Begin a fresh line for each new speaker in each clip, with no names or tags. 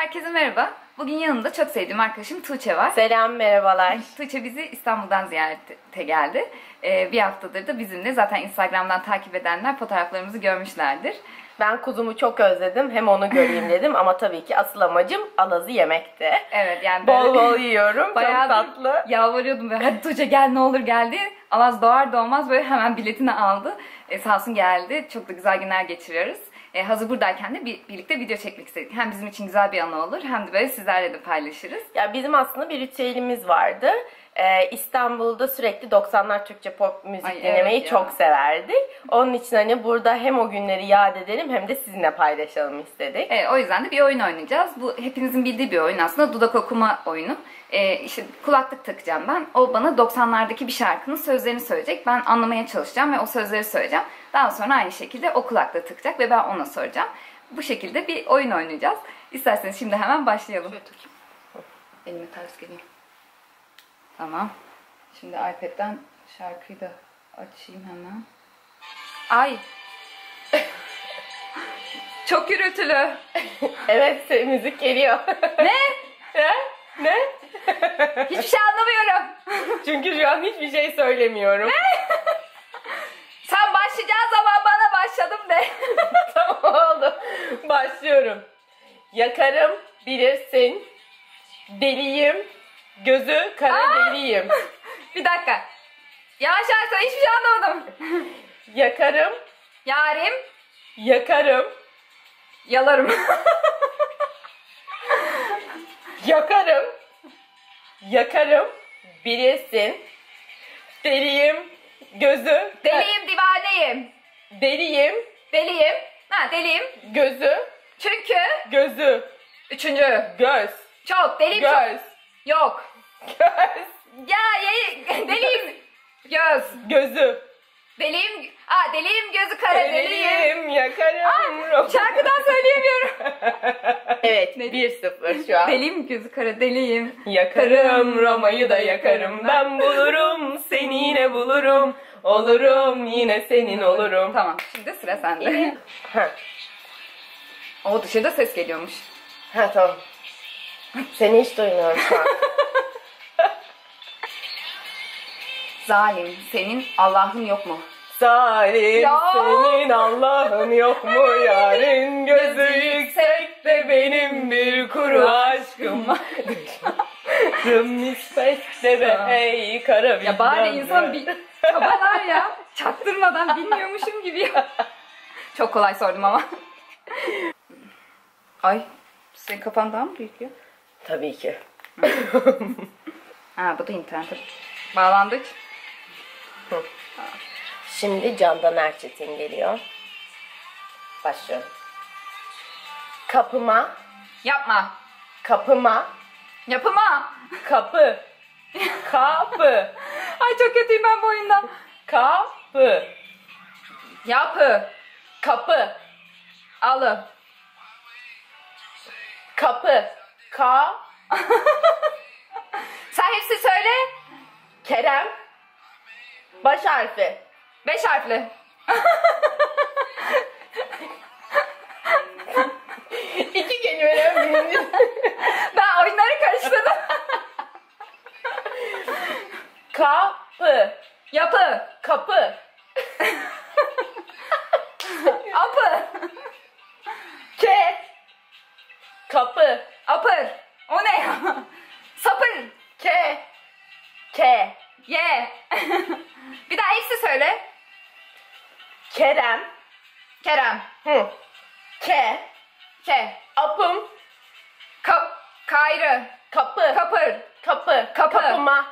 Herkese merhaba. Bugün yanımda çok sevdiğim arkadaşım Tuğçe var.
Selam merhabalar.
Tuğçe bizi İstanbul'dan ziyarete geldi. Ee, bir haftadır da bizimle. Zaten Instagram'dan takip edenler fotoğraflarımızı görmüşlerdir.
Ben kuzumu çok özledim. Hem onu göreyim dedim ama tabii ki asıl amacım alazı yemekti.
Evet yani
Bol bol yiyorum.
bayağı
çok tatlı.
yalvarıyordum böyle hadi Tuğçe gel ne olur geldi. Alaz doğar doğmaz böyle hemen biletini aldı. Ee, sağ olsun geldi. Çok da güzel günler geçiriyoruz. Ee, hazır buradayken de bir, birlikte video çekmek istedik. Hem bizim için güzel bir anı olur hem de böyle sizlerle de paylaşırız.
Ya bizim aslında bir ritüelimiz vardı. Ee, İstanbul'da sürekli 90'lar Türkçe pop müzik
Ay,
dinlemeyi
evet ya.
çok severdik. Onun için hani burada hem o günleri yad edelim hem de sizinle paylaşalım istedik.
Evet, o yüzden de bir oyun oynayacağız. Bu hepinizin bildiği bir oyun aslında. Dudak okuma oyunu. Ee, işte kulaklık takacağım ben. O bana 90'lardaki bir şarkının sözlerini söyleyecek. Ben anlamaya çalışacağım ve o sözleri söyleyeceğim. Daha sonra aynı şekilde o kulaklığı takacak ve ben ona soracağım. Bu şekilde bir oyun oynayacağız. İsterseniz şimdi hemen başlayalım. Elime ters geliyor. Tamam. Şimdi iPad'den şarkıyı da açayım hemen. Ay! Çok gürültülü.
Evet müzik geliyor.
Ne?
ne? Ne?
Hiçbir şey anlamıyorum.
Çünkü şu an hiçbir şey söylemiyorum.
Sen başlayacağın zaman bana başladım de.
tamam oldu. Başlıyorum. Yakarım bilirsin. Deliyim. Gözü kara deliyim.
Bir dakika. Yavaş yavaş söyle, hiçbir şey anlamadım.
Yakarım.
Yarim,
Yakarım.
yalarım.
Yakarım. Yakarım. Bilirsin. Deliyim. Gözü.
deliyim, divaneyim.
Deliyim.
Deliyim. Ha deliyim.
Gözü.
Çünkü
Gözü.
üçüncü.
Göz.
Çok, deliyim çok.
Göz.
Yok.
Göz.
Ya ye, deliyim. Göz.
Gözü.
Deliyim. Aa deliyim gözü kara deliyim.
Deliyim. Yakarım.
Şarkıdan söyleyemiyorum.
evet.
Ne?
1-0 şu an.
deliyim gözü kara deliyim.
Yakarım Roma'yı da yakarım ben bulurum seni yine bulurum olurum yine senin olurum.
Tamam şimdi sıra sende.
ha,
o dışarıda ses geliyormuş.
ha tamam. Seni hiç duymuyorum şu an.
Zalim senin Allah'ın yok mu?
Zalim
Ya.
senin Allah'ın yok mu yarın gözü yüksekte benim bir kuru aşkım. Rım nispette be hey kara
Ya bari
bilmem
insan
ne.
bir çabalar ya. Çaktırmadan bilmiyormuşum gibi ya. Çok kolay sordum ama. Ay senin kafan daha mı büyük ya?
Tabii ki.
Ha bu da internete bağlandık.
Şimdi Candan Erçetin geliyor. Başlıyorum. Kapıma,
Yapma.
kapıma,
Yapıma.
kapı, kapı,
Ay çok kötüyüm ben bu oyundan.
kapı,
Yapı.
kapı,
Alı.
kapı, ka,
Sen hepsi söyle.
Kerem, baş harfi,
Beş harfli.
iki kelimeden birinci.
Ben oyunları karıştırdım.
kapı,
Yapı.
kapı,
Apı.
ke, kapı,
Apır. O ne ya? Sapır.
ke, ke,
Ye. bir daha hepsi söyle.
Kerem,
Kerem.
hı, ke,
Ke.
apım,
Kap. Kayrı.
kapı,
Kapır.
kapı,
Kapı.
kapıma,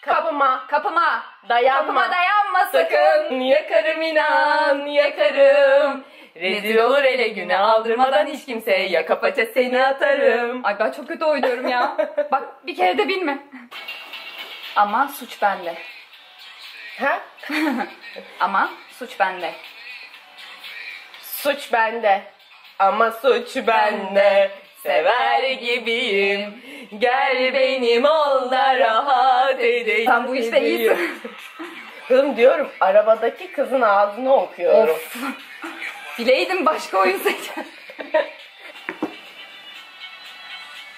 Kap-
kapıma,
Kapıma.
dayanma.
Kapıma dayanma sakın.
Yakarım inan yakarım. Rezil olur ele güne aldırmadan hiç kimseye yaka paça seni atarım.
Ay ben çok kötü oynuyorum ya. Bak bir kere de bilme. Ama suç bende.
Ha?
Ama suç bende.
Suç bende ama suç bende. Sever gibiyim. Gel benim ol da rahat edeyim.
Sen bu işte iyisin.
Kızım diyorum arabadaki kızın ağzını okuyorum.
Of. Bileydim başka oyun seçer.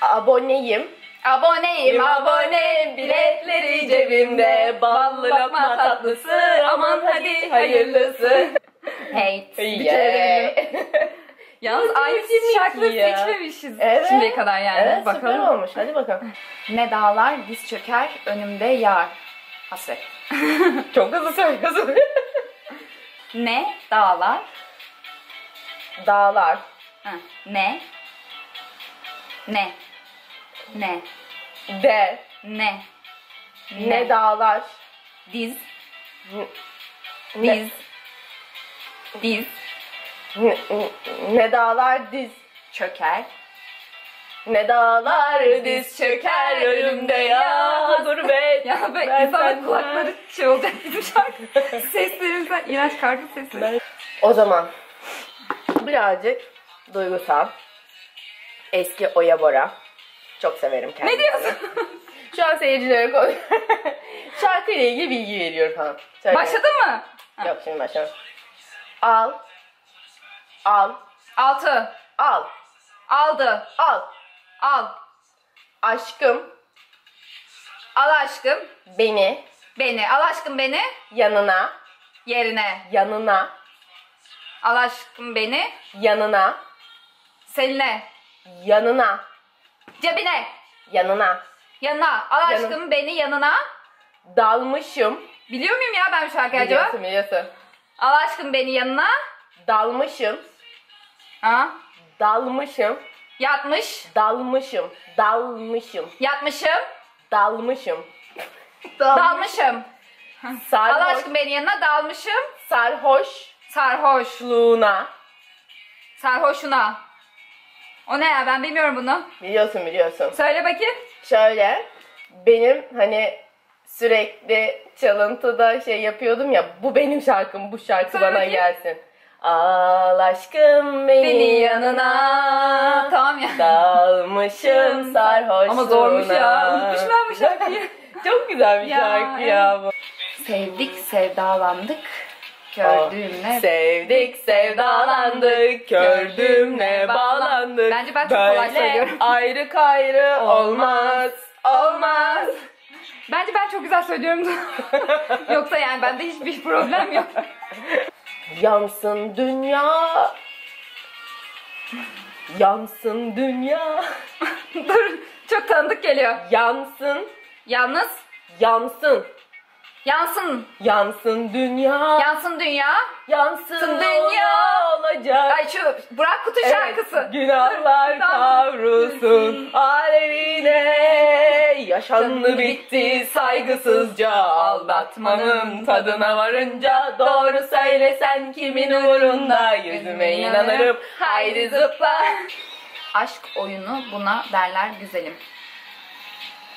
Aboneyim.
Aboneyim
abone, biletleri cebimde. Ballı lokma tatlısı, aman hadi hayırlısı.
Hate. Bir kere. Yalnız aynı şarkıları
ya.
seçmemişiz
Evet.
şimdiye kadar yani.
Evet süper
Bakalım.
olmuş. Hadi bakalım.
Ne dağlar diz çöker önümde yar. Hasret.
Çok hızlı söylüyorsun.
Ne dağlar
Dağlar.
Ha, ne ne ne
De.
ne
Ne dağlar.
diz
Ne,
diz diz
ne, ne dağlar diz.
çöker
Ne dağlar diz çöker önümde ya. Dur be.
ya be
Ben
insanın kulakları şey olacak bizim şarkı seslerimizden iğrenç kargı sesi
O zaman birazcık duygusal. Eski Oya Bora. Çok severim kendisini.
ne diyorsun
Şu an seyircilere konu. Şarkıyla ilgili bilgi veriyor falan. Söyle.
başladın mı
Yok şimdi başlamam. Al. Al.
altı
Al.
aldı
Al.
al
Aşkım
al aşkım
beni
beni al aşkım beni
yanına,
yerine
yanına,
al aşkım beni
yanına,
seninle
yanına,
cebine
yanına.
yanına al
Yanım.
aşkım beni yanına
Dalmışım.
biliyor muyum ya ben bu şarkıyı acaba
Biliyorsun biliyorsun.
al aşkım beni yanına
Dalmışım.
ha
Dalmışım.
yatmış
Dalmışım. Dalmışım.
yatmışım
Dalmışım.
dalmışım al
Sarhoş.
aşkım beni yanına dalmışım
Sarhoş.
sarhoş sarhoşuna o ne ya ben bilmiyorum bunu
Biliyorsun biliyorsun.
söyle bakayım
Şöyle benim hani sürekli çalıntıda şey yapıyordum ya bu benim şarkım bu şarkı
Söyle
bana
bakayım.
gelsin. Al aşkım beni,
beni yanına tamam ya
Dalmışım sarhoşluğuna.
Ama zormuş ya. Unutmuşum ben bu şarkıyı.
Çok güzel bir
Ya,
şarkı ya bu.
sevdik sevdalandık gördüğümle
Sevdik, sevdalandık, gördüğümle bağlandık.
Bence ben çok kolay
Böyle
söylüyorum.
ayrı kayrı olmaz, olmaz.
Bence ben çok güzel söylüyorum. Yoksa yani bende hiçbir problem yok.
Yansın dünya. Yansın dünya.
Dur çok tanıdık geliyor.
Yansın,
Yalnız
yansın.
Yansın.
Yansın dünya.
Yansın dünya.
Yansın
dünya.
dünya olacak.
Ay şu Burak Kutu
Evet,
şarkısı.
Günahlar kavrulsun alevine Yaşandı bitti saygısızca Aldatmanın tadına varınca Doğru söylesen kimin uğrunda Yüzüme inanırım haydi zıpla
Aşk oyunu buna derler güzelim.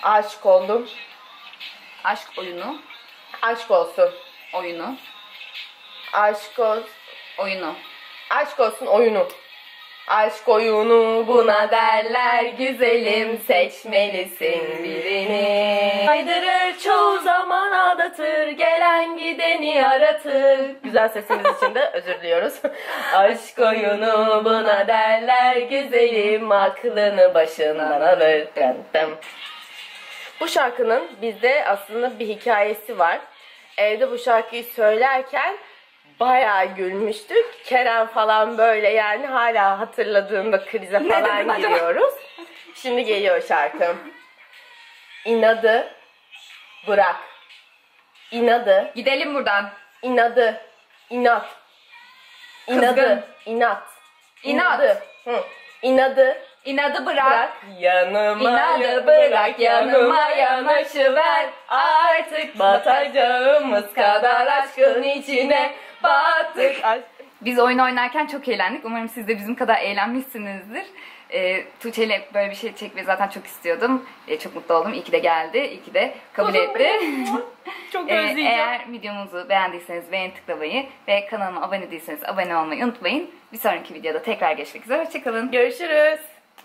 Aşk oldum
Aşk oyunu,
Aşk olsun
oyunu,
Aşk olsun
oyunu.
Aşk olsun oyunu. Aşk oyunu buna derler güzelim seçmelisin birini. Kaydırır çoğu zaman aldatır gelen gideni aratır. Güzel sesimiz için de özür diliyoruz. Aşk oyunu buna derler güzelim aklını başından alır. Dım dım. Bu şarkının bizde aslında bir hikayesi var. Evde bu şarkıyı söylerken bayağı gülmüştük. Kerem falan böyle yani hala hatırladığında krize falan giriyoruz. Şimdi geliyor şarkı. İnadı bırak. İnadı,
Gidelim buradan.
inadı, inat. İnadı,
Kızgın.
inat.
İnat.
İnadı. Hı. İnadı
İnadı bırak.
yanıma
İnadı bırak yanıma yanaşıver.
Artık batacağımız kadar aşkın içine battık.
Biz oyun oynarken çok eğlendik. Umarım siz de bizim kadar eğlenmişsinizdir. E, Tuğçe ile böyle bir şey çekmeyi zaten çok istiyordum. E, çok mutlu oldum. İyi ki de geldi. İyi ki de kabul
Kuzum
etti.
benim. Çok
E,
özleyeceğim.
eğer videomuzu beğendiyseniz beğen tıklamayı ve kanalıma abone değilseniz abone olmayı unutmayın. Bir sonraki videoda tekrar görüşmek üzere. Hoşçakalın.
Görüşürüz.